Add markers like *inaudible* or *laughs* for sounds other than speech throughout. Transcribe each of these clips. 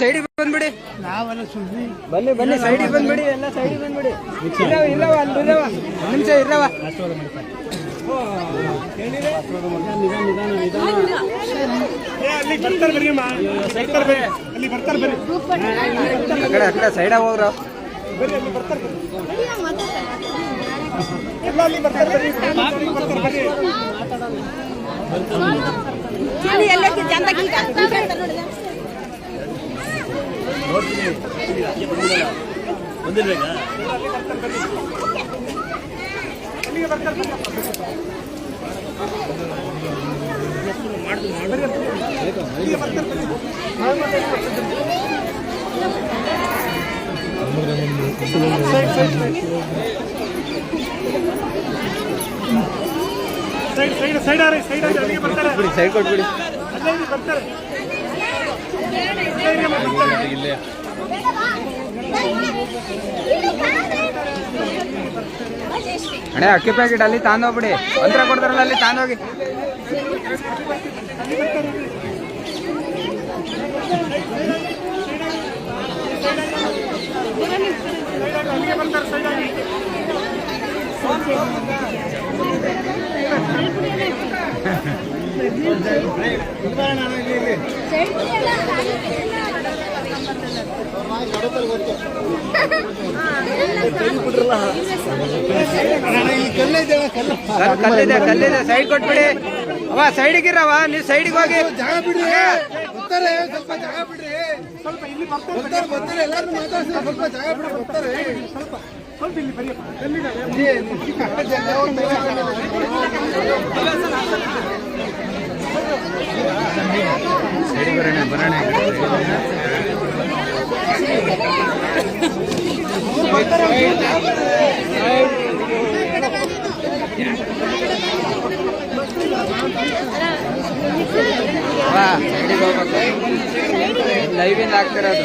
ಸೈಡಿಗೆ ಬಂದ್ಬಿಡಿ. ನಾವೆಲ್ಲ ಸುಮ್ಮನೆ ಬನ್ನಿ ಬನ್ನಿ ಸೈಡಿಗೆ ಬಂದ್ಬಿಡಿ ಎಲ್ಲ ಸೈಡಿಗೆ ಬಂದ್ಬಿಡಿ. ಇಲ್ಲವ ಇಲ್ಲವ ಅಲ್ಲಿ ಇಲ್ಲವ? ನಿಮಿಷ ಬರ್ರಿ. ಆ ಕಡೆ ಸೈಡಾಗ ಹೋಗ್ರು ಬರ್ತಾರೆ ಬರ್ರಿ ಎಲ್ಲ ಅಲ್ಲಿ ಬರ್ತಾರೆ ಬರ್ರಿ ಅಲ್ಲಿ ಬರ್ತಾರೆ ಬರ್ರಿ ಚಳಿ ಎಲ್ಲಕ್ಕೆ ಚಂದ ಗೀಗ ಅಲ್ಲಿಗೆ ಬರ್ತಾರೆ ಬರ್ರಿ ಅಲ್ಲಿಗೆ ಬರ್ತಾರೆ ಬರ್ರಿ ಸೈಡ್ ಸೈಡ್ ಸೈಡ್ ಆರಿ ಸೈಡ್ ಆರಿ ಅಲ್ಲಿಗೆ ಬರ್ತಾರೆ ಬಿಡಿ ಸೈಡ್ ಕೊಟ್ಬಿಡಿ ಅಲ್ಲೇ ಇಲ್ಲಿ ಬರ್ತಾರೆ ಅಲ್ಲೇ ಇಲ್ಲಿ ಬರ್ತಾರೆ ಇಲ್ಲೇ ಅಣ್ಣ ಅಕ್ಕಿ ಪ್ಯಾಕೆಟ್ ಅಲ್ಲಿ ತಾಂದೋಗ್ಬಿಡಿ ಅಂತರ ಕೊಡ್ತಾರಲ್ಲ ಅಲ್ಲಿ ತಾಂದೋಗಿ ಹೋಗಿ. *laughs* ಬರ್ತಾರೆ ಕಲ್ಲಿದೆ ಕಲ್ಲಿದೆ. ಸೈಡ್ ಕೊಟ್ಬಿಡಿ. ಅವ ಸೈಡಿಗಿರವ ನೀವು ಸೈಡಿಗೆ ಹೋಗಿ. ಜಾಗ ಬಿಡ್ರಿ. ಬರ್ತಾರೆ ಸ್ವಲ್ಪ ಜಾಗ ಬಿಡ್ರಿ. ಸ್ವಲ್ಪ ಇಲ್ಲಿ ಬರ್ತಾರೆ ಬರ್ತಾರೆ ಎಲ್ಲರೂ ಎಲ್ಲಾರು ಮಾತಾಡ್ಸಿ ಸ್ವಲ್ಪ ಜಾಗ ಬಿಡ್ರಿ ಬರ್ತಾರೆ. ಸ್ವಲ್ಪ ಸ್ವಲ್ಪ ಇಲ್ಲಿ ಬರೀ ಬರೋಣ ಬರೋಣ. ಅವ ಸೈಡಿಗೆ ಹೋಗ್ಬೇಕು ಲೈವಿಂದ ಆಗ್ತಿರೋದು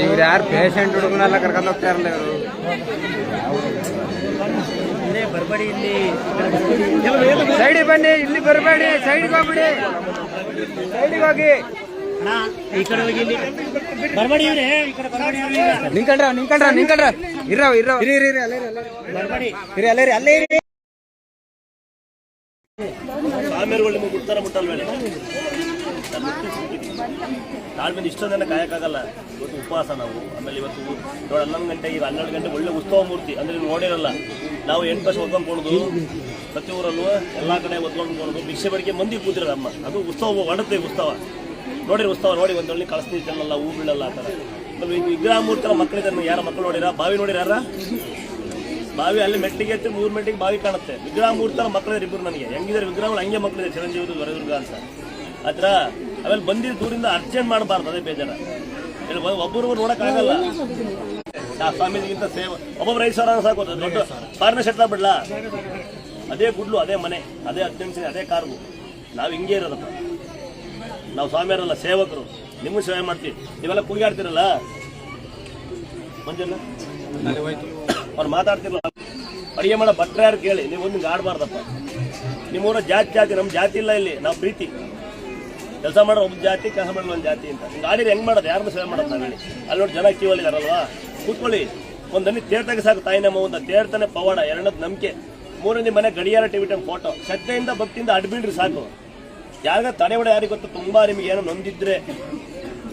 ಇವ್ರು ಯಾರು ಪೇಷಂಟ್ ಹುಡುಗನೆಲ್ಲ ಕರ್ಕೊಂಡು ಹೋಗ್ತಾ ಇರಲ್ಲ ಇವರು ಸೈಡಿಗೆ ಬನ್ನಿ ಇಲ್ಲಿ ಬರಬೇಡಿ ಸೈಡ್ಗೆ ಹೋಗ್ಬಿಡಿ. ಸೈಡಿಗೆ ಹೋಗಿ. ಈ ಕಡೆ ಹೋಗಿ ಇಲ್ಲಿ. ಬರಬೇಡಿ ಇವ್ರೆ ಈ ಕಡೆ ಬರಬೇಡಿ ಇವ್ರೆ ನಿಂಕಂಡ್ರ ನಿಂಕಂಡ್ರ ನಿಂಕಂಡ್ರ ಇರ್ರವ ಇರ್ರವ ಇರಿ ಇರಿ ಇರಿ ಅಲ್ಲೇ ಇರಿ, ಅಲ್ಲೇ ಇರಿ. ಬರಬೇಡಿ. ಇರಿ ಅಲ್ಲೇ ಇರಿ ಅಲ್ಲೇ ಇರಿ. ಸಾಮೇರುಗಳು ಇಷ್ಟೊಂದ ಕಾಯಕ್ಕಾಗಲ್ಲ. ಇವತ್ತು ಉಪವಾಸ ನಾವು. ಆಮೇಲೆ ಇವತ್ತು ನೋಡಿ ಹನ್ನೊಂದು ಗಂಟೆ ಈಗ ಹನ್ನೆರಡು ಗಂಟೆ ಒಳ್ಳೆ ಉತ್ಸವ ಮೂರ್ತಿ. ಅಂದ್ರೆ ನೋಡಿರಲ್ಲ, ನಾವು ಎಂಟು ವರ್ಷ ಒದ್ಕೊಂಡು ಕೊಡೋದು, ಪ್ರತಿ ಊರಲ್ಲೂ ಎಲ್ಲ ಕಡೆ ಒದ್ಕೊಂಡು ಕೊಡೋದು, ಭಿಕ್ಷೆ ಬಡಿಕೆ ಮಂದಿ ಕೂತಿರಲ್ಲಮ್ಮ ಅದು ಉತ್ಸವ ಹೊಡುತ್ತೆ ಉತ್ಸವ. ನೋಡಿರಿ ಉತ್ಸವ, ನೋಡಿ ಒಂದು ಒಳ್ಳೆ ಕಳಿಸ್ತೀವಿ ಚೆನ್ನಲ್ಲ, ಹೂ ಬೀಳಲ್ಲ ಆ ಥರ. ವಿಗ್ರಹ ಮೂರ್ತಿ ಮಕ್ಕಳಿದ್ದಾರೆ ಯಾರ ಮಕ್ಕಳು ನೋಡಿರ? ಬಾವಿ ನೋಡಿರಾರ ಬಾವಿ ಅಲ್ಲಿ ಮೆಟ್ಟಿಗೆ ಎತ್ತಿ ಮೂರು ಮೆಟ್ಟಿಗೆ ಬಾವಿ ಕಾಣುತ್ತೆ. ವಿಗ್ರಹ ಮೂರ್ತಿ ಮಕ್ಕಳಿದ್ದಾರೆ ಇಬ್ಬರು ನನಗೆ. ಹೆಂಗಿದ್ದಾರೆ ವಿಗ್ರಹಗಳು? ಹಂಗೆ ಮಕ್ಕಳಿದೆ ಚಿರಂಜೀವಿ ದೊರೆದುರ್ಗ ಅಂತ. ಹತ್ರ ಆಮೇಲೆ ಬಂದಿದ್ದ ದೂರಿಂದ ಅರ್ಜೆಂಟ್ ಮಾಡಬಾರ್ದು, ಅದೇ ಬೇಜಾರ. ಇಲ್ಲಿ ಒ- ಒಬ್ಬರು ನೋಡಕ್ಕಾಗಲ್ಲ. ಸ್ವಾಮೀಜಿಗಿಂತ ಸೇವ ಒಬ್ಬೊಬ್ಬರು ಐದು ಸಾವಿರ ಸಾಕು ದೊಡ್ಡ ಫಾರಿನ ಶೆಟ್ಲ ಬಿಡ್ಲಾ ಅದೇ ಗುಡ್ಲು, ಅದೇ ಮನೆ, ಅದೇ ಅತ್ಯಂತ ಅದೇ ಕಾರ್ಗು ನಾವು ಹಿಂಗೆ ಇರೋದಪ್ಪ. ನಾವು ಸ್ವಾಮಿಯರಲ್ಲ ಸೇವಕರು. ನಿಮಗೂ ಸೇವೆ ಮಾಡ್ತೀವಿ. ನೀವೆಲ್ಲ ಕೂಗಾಡ್ತಿರಲ್ಲ? ಮಂಜಲ್ಲ ಅವ್ರು ಮಾತಾಡ್ತಿರಲ್ಲ ಅಡುಗೆ ಮಾಡೋ ಭಟ್ರ ಯಾರು ಕೇಳಿ, ನೀವು ಒಂದು ಆಡಬಾರ್ದಪ್ಪ. ನಿಮ್ಮೂರ ಜಾತಿ ಜಾತಿ ನಮ್ಮ ಜಾತಿ ಇಲ್ಲ ಇಲ್ಲಿ, ನಾವು ಪ್ರೀತಿ. ಕೆಲಸ ಮಾಡೋ ಒಬ್ಬ ಜಾತಿ, ಕೆಲಸ ಮಾಡೋ ಒಂದು ಜಾತಿ ಅಂತ. ಗಾಡಿ ಹೆಂಗ್ ಮಾಡೋದು? ಯಾರು ಸೇವೆ ಮಾಡೋದು ನಾವು ಅಲ್ಲಿ ನೋಡಿ ಜನ ಕ್ಯೂವಲ್ಲಿದಾರಲ್ವಾ ಕೂತ್ಕೊಳ್ಳಿ. ಒಂದಲ್ಲಿ ತೇರ್ತಾಗ ಸಾಕು ತಾಯಿ ನಮ್ಮ ಒಂದು. ತೇರ್ತಾನೆ ಪವಾಡ, ಎರಡನೇದು ನಂಬಿಕೆ. ಮೂರನೇ ಮನೆ ಗಡಿಯಾರ ಟಿವಿ ಟೈಮ್ ಫೋಟೋ ಶ್ರದ್ಧೆಯಿಂದ, ಭಕ್ತಿಯಿಂದ ಅಡ್ಬಿಡ್ರಿ ಸಾಕು. ಯಾರಿಗ ತಡೆ ಹೊಡೆ ಯಾರಿಗೆ ಗೊತ್ತು? ತುಂಬಾ ನಿಮಗೆ ಏನೋ ನೊಂದಿದ್ರೆ.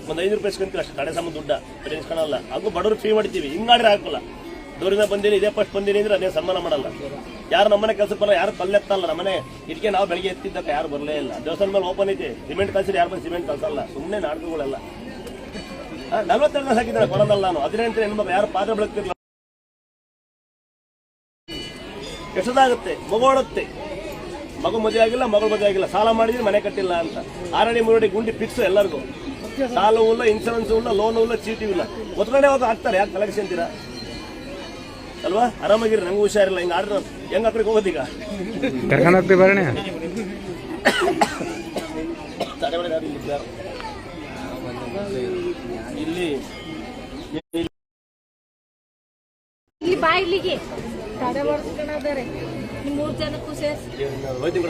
ಒಂದು ಐದು ರೂಪಾಯಿ ಇಸ್ಕೊಂತೀವಿ ಅಷ್ಟು. ಕಡೆ ಸಮ ದುಡ್ಡ. ಇಸ್ಕೊಳಲ್ಲ. ಹಾಗೂ ಬಡವರು ಫ್ರೀ ಮಾಡ್ತೀವಿ. ಹಿಂಗಾಡ್ರೆ ಹಾಕಲ್ಲ. ದೂರಿಂದ ಬಂದೀನಿ, ಇದೇ ಫಸ್ಟ್ ಬಂದೀನಿ ಅಂದ್ರೆ ಅದೇ ಸನ್ಮಾನ ಮಾಡಲ್ಲ. ಯಾರು ನಮ್ಮನೆ ಕೆಲಸ ಬರಲ್ಲ, ಯಾರು ಕಲ್ಲೆತ್ತಲ್ಲ ನಮ್ಮನೆ ಇದಕ್ಕೆ ನಾವು ಬೆಳಿಗ್ಗೆ ಎತ್ತಿದ್ದಕ್ಕ ಯಾರು ಬರಲೇ ಇಲ್ಲ. ದೇವಸ್ಥಾನ ಮೇಲೆ ಓಪನ್ ಐತಿ ಸಿಮೆಂಟ್ ಕಲ್ಸಿದ್ರೆ ಯಾರು ಬಂದು ಸಿಮೆಂಟ್ ಕಲ್ಸಲ್ಲ ಸುಮ್ಮನೆ ನಾಟಕಗಳೆಲ್ಲ. ನಲ್ವತ್ತೆರಡು ದಿನ ಹಾಕಿದ್ದಾರೆ ಕೊಡೋದಲ್ಲ ನಾನು. ಹದಿನೆಂಟು ಹೆಣ್ಮಕ್ಳು ಯಾರು ಪಾತ್ರ ಬೆಳಗ್ತಿರ್ಲಿಲ್ಲ. ಎಷ್ಟದಾಗುತ್ತೆ ಮಗುಳುತ್ತೆ ಮಗು ಮದುವೆ ಆಗಿಲ್ಲ, ಮಗಳು ಮದುವೆ ಆಗಿಲ್ಲ. ಸಾಲ ಮಾಡಿದ್ರೆ ಮನೆ ಕಟ್ಟಿಲ್ಲ ಅಂತ. ಆರಡಿ ಮೂರಡಿ ಗುಂಡಿ ಫಿಕ್ಸ್ ಎಲ್ಲರಿಗೂ. ಸಾಲವೂ ಇಲ್ಲ ಇನ್ಸೂರೆನ್ಸ್ ಇಲ್ಲ ಲೋನು ಇಲ್ಲ, ಚೀಟಿ ಇಲ್ಲ. ಒತ್ಕೊಂಡೆ ಹೋಗಿ ಹಾಕ್ತಾರೆ. ಯಾಕೆ ಕಲೆಕ್ಷನ್ ತೀರಾ ಅಲ್ವಾ? ಆರಾಮಾಗಿರಿ ನಂಗೂ ಹುಷಾರಿಲ್ಲ. ಹಿಂಗೆ ಆಡ್ರೆ. ಹೆಂಗ್ ಆ ಕಡೆಗೆ ಹೋಗೋದೀಗ ಕರ್ಕೊಂಡು ಹೋಗ್ತೀವಿ ಬರೋಣ. ಯಾರು ಇಲ್ಲಿ ಇಲ್ಲಿ ಇಲ್ಲಿ ಬಾ ಇಲ್ಲಿಗೆ. ತಡೆ ಬರ್ಸ್ಕೊಂಡಾರೆ ನಿಮ್ ಮೂರ್ ಜನಕ್ಕೂ ಸೇರ್ಸಿ ಹೋಯ್ತು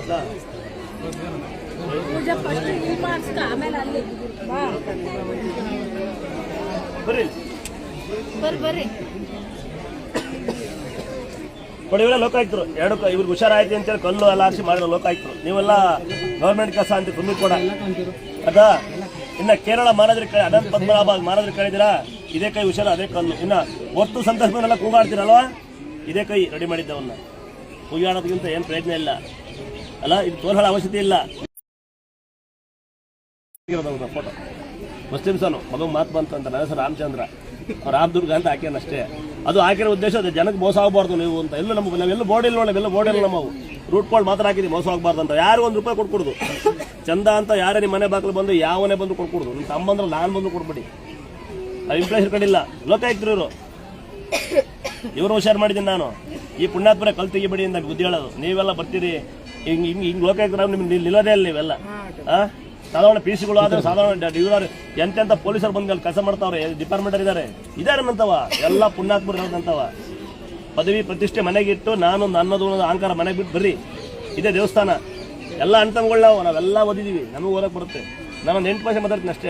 ಪೂಜೆ ಫಸ್ಟ್ ಇಲ್ಲಿ ಮಾಡಿಸ್ಕ ಆಮೇಲೆ ಅಲ್ಲಿ. ಬಾ. ಬರ್ರಿ. ಬರ್ರಿ. ನೋಡಿ, ಇವೆಲ್ಲ ಲೋಕಾಯುಕ್ತರು ಎರಡು ಇವ್ರಿಗೆ ಹುಷಾರಾಯ್ತು ಅಂತೇಳಿ ಕಲ್ಲು ಎಲ್ಲ ಆರಿಸಿ ಮಾಡಿರೋ ಲೋಕಾಯುಕ್ತರು ನೀವೆಲ್ಲ ಗೌರ್ಮೆಂಟ್ ಕೆಲಸ ಅಂತ ತುಂಬಿ ಕೂಡ. ಅದ, ಇನ್ನ ಕೇರಳ ಮಹಾರಾಜರ ಕಳೆ ಅನಂತ ಪದ್ಮನಾಭ ಮಹಾರಾಜರ ಕಳಿದಿರಾ ಇದೇ ಕೈ ಹುಷಾರ, ಅದೇ ಕಲ್ಲು. ಇನ್ನ ಒತ್ತು ಸಂತೋಷನೆಲ್ಲ ಕೂಗಾಡ್ತೀರಲ್ವಾ? ಇದೇ ಕೈ ರೆಡಿ ಮಾಡಿದ್ದವನ್ನ. ಕೂಗಾಡೋದಕ್ಕಿಂತ ಏನು ಪ್ರಯತ್ನ ಇಲ್ಲ. ಅಲ್ಲ, ಇದು ತೋರ್ಹಳ ಅವಶ್ಯಕತೆ ಇಲ್ಲ. ಫೋಟೋ ಮುಸ್ಲಿಮ್ಸನು ಮಗು ಬಂತು ಅಂತ ನನ್ನ ಹೆಸರು ರಾಮಚಂದ್ರ. ರಾಮದುರ್ಗ ಅಂತ ಹಾಕ್ಯಾನ ಅಷ್ಟೇ ಅದು ಹಾಕಿರೋ ಉದ್ದೇಶ ಅದು ಜನಕ್ಕೆ ಮೋಸ ಆಗಬಾರ್ದು ನೀವು ಅಂತ. ಎಲ್ಲ ನಮ್ಗೆ ನಾವೆಲ್ಲ ಬೋರ್ಡ್ ಇಲ್ಲ ನೋಡಿ ಎಲ್ಲ ಬೋರ್ಡ್ ಇಲ್ಲ ನಮ್ಮವು ರೂಟ್ ಪೋಲ್ ಮಾತ್ರ ಹಾಕಿದ್ವಿ ಮೋಸ ಆಗಬಾರ್ದು ಅಂತ. ಯಾರು ಒಂದು ರೂಪಾಯಿ ಕೊಟ್ಕೊಡುದು. ಚಂದ ಅಂತ ಯಾರೇ ನಿಮ್ಮ ಮನೆ ಬಾಗಿಲು ಬಂದು ಯಾವನೇ ಬಂದು ಕೊಟ್ಕೊಡುದು. ನಿಮ್ಮ ತಮ್ಮಂದ್ರೆ ನಾನು ಬಂದು ಕೊಡ್ಬಿಡಿ ನಾವು ಇಂಪ್ರೆಸ್ ಕಡಿಲ್ಲ ಲೋಕಾಯುಕ್ತರು ಇವರು. ಇವರು ಹುಷಾರು ಮಾಡಿದ್ದೀನಿ ನಾನು. ಈ ಪುಣ್ಯಾತ್ಮರ ಕಲ್ ತೆಗಿಬೇಡಿ ಅಂತ ಬುದ್ಧಿ ಹೇಳೋದು. ನೀವೆಲ್ಲ ಬರ್ತೀರಿ. ಹಿಂಗೆ ಹಿಂಗೆ ಹಿಂಗೆ ಲೋಕಾಯುಕ್ತರು ನಿಮ್ಗೆ ನಿಲ್ಲೋದೇ ಇಲ್ಲ ನೀವೆಲ್ಲ. ಆ? ಸಾಧಾರಣ ಪಿ ಸಿಗಳು ಆದ್ರೆ ಸಾಧಾರಣ ಇವರು ಎಂತೆಂತ ಪೊಲೀಸರು ಬಂದು ಅಲ್ಲಿ ಕೆಲಸ ಮಾಡ್ತಾವ್ರೆ ಡಿಪಾರ್ಟ್ಮೆಂಟ್ ಇದ್ದಾರೆ ಇದಾರೆ. ನಂತವ ಎಲ್ಲ ಪುಣ್ಯಾತ್ಮರು ಇರೋದಂತವ. ಪದವಿ ಪ್ರತಿಷ್ಠೆ ಮನೆಗೆ ಇಟ್ಟು ನಾನು ನನ್ನದು ಅಹಂಕಾರ ಮನೆಗೆ ಬಿಟ್ಟು ಬರ್ರಿ. ಇದೇ ದೇವಸ್ಥಾನ. ಎಲ್ಲ ಅಣ್ತಮ್ಗಳು ನಾವು ನಾವೆಲ್ಲ ಓದಿದೀವಿ. ನಮಗೆ ಓದಕ್ಕೆ ಬರುತ್ತೆ. ನಾನೊಂದು ಎಂಟು ಭಾಷೆ ಮಾತಾಡ್ತೀನಿ ಅಷ್ಟೇ.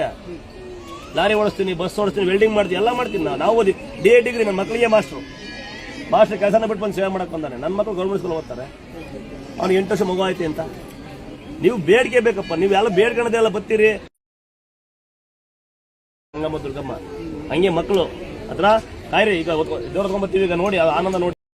ಲಾರಿ ಓಡಿಸ್ತೀನಿ, ಬಸ್ ಓಡಿಸ್ತೀನಿ ವೆಲ್ಡಿಂಗ್ ಮಾಡ್ತೀನಿ, ಎಲ್ಲ ಮಾಡ್ತೀನಿ ನಾವು ನಾವು ಓದಿ ಡಿ ಎ ಡಿಗ್ರಿ ನನ್ನ ಮಕ್ಕಳಿಗೆ ಮಾಸ್ಟ್ರು ಮಾಸ್ಟರ್ ಕೆಲಸನ ಬಿಟ್ಟು ಬಂದು ಸೇವೆ ಮಾಡಕ್ಕೆ ಬಂದಾನೆ. ನನ್ನ ಮಕ್ಕಳು ಗೌರ್ಮೆಂಟ್ ಸ್ಕೂಲ್ ಓದ್ತಾರೆ ಅವ್ನಿಗೆ ಎಂಟು ವರ್ಷ ಮಗು ಆಯ್ತು ಅಂತ. ನೀವು ಬೇಡಿಕೆ ಬೇಕಪ್ಪ, ನೀವು ಎಲ್ಲ ಬೇಡ್ಕಣದೆ ಎಲ್ಲ ಬರ್ತೀರಿ. ಹಂಗಮ್ಮ ದುರ್ಗಮ್ಮ, ಹಂಗೆ ಮಕ್ಕಳು. ಅದ್ರ, ಕಾಯ್ರಿ, ಈಗ ದೇವ್ರ ಬರ್ತೀವಿ, ಈಗ ನೋಡಿ ಆನಂದ ನೋಡಿ.